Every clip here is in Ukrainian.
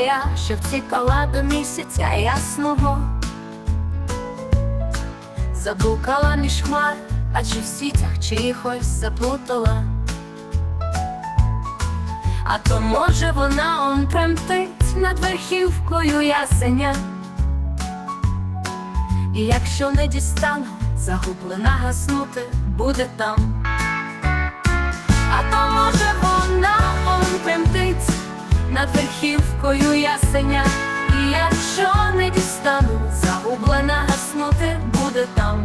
я, що втікала до місяця ясного. Заблукала між хмар, а чи в сітях чиїхось заплутала. А то може вона он тремтить над верхівкою ясеня. І якщо не дістану, загублена гаснути буде там. Верхівкою ясеня. І якщо не дістану, загублена гаснути буде там.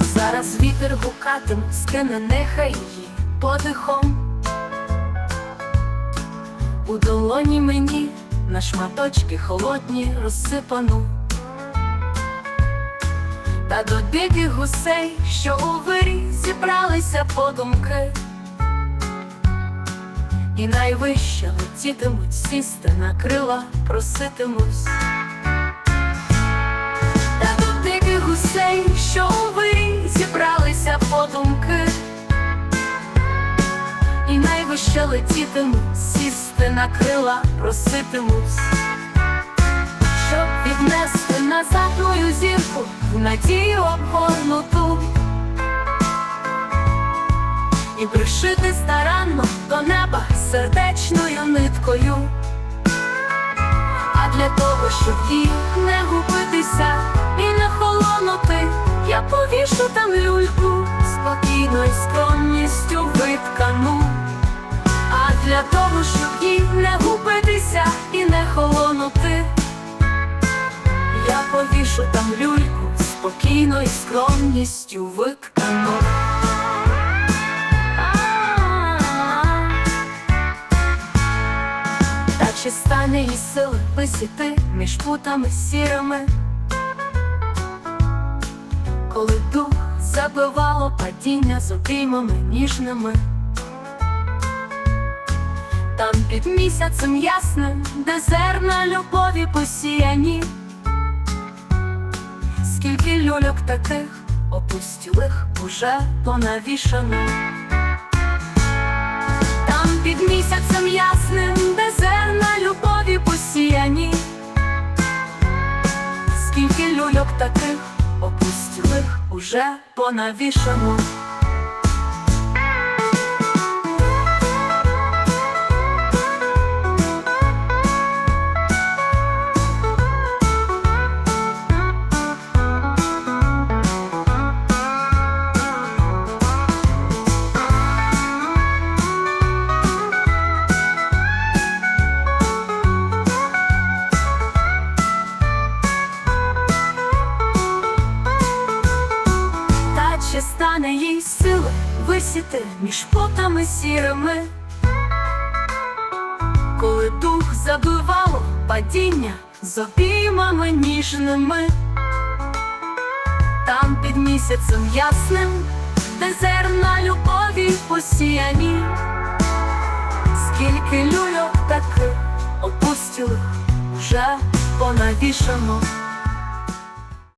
Зараз вітер гукатим, скине нехай її подихом. У долоні мені на шматочки холодні розсипану. Та до диких гусей, що у вирі зібралися подумки. І найвище летітимуть, сісти на крила, проситимусь. Та до диких гусей, що у вирі зібралися подумки. І найвище летітимуть, сісти на крила, проситимусь. В надію обгорнуту І пришити старанно до неба сердечною ниткою. А для того, щоб їй не губитися і не холонути, я повішу там люльку спокійно скромністю виткану. Та чи стане їй сили висіти між путами сірими, коли дух забивало падіння з обіймами ніжними. Там під місяцем ясним, де зерна любові посіяні, скільки люльок таких опустілих уже понавішано. Там під місяцем ясним, де зерна любові посіяні, скільки люльок таких опустілих уже понавішано. Чи стане їй сили висіти між потами сірими, коли дух забивало падіння з обіймами ніжними, там під місяцем ясним, де зерна любові посіяні, скільки люльок таких опустілих вже понавішано.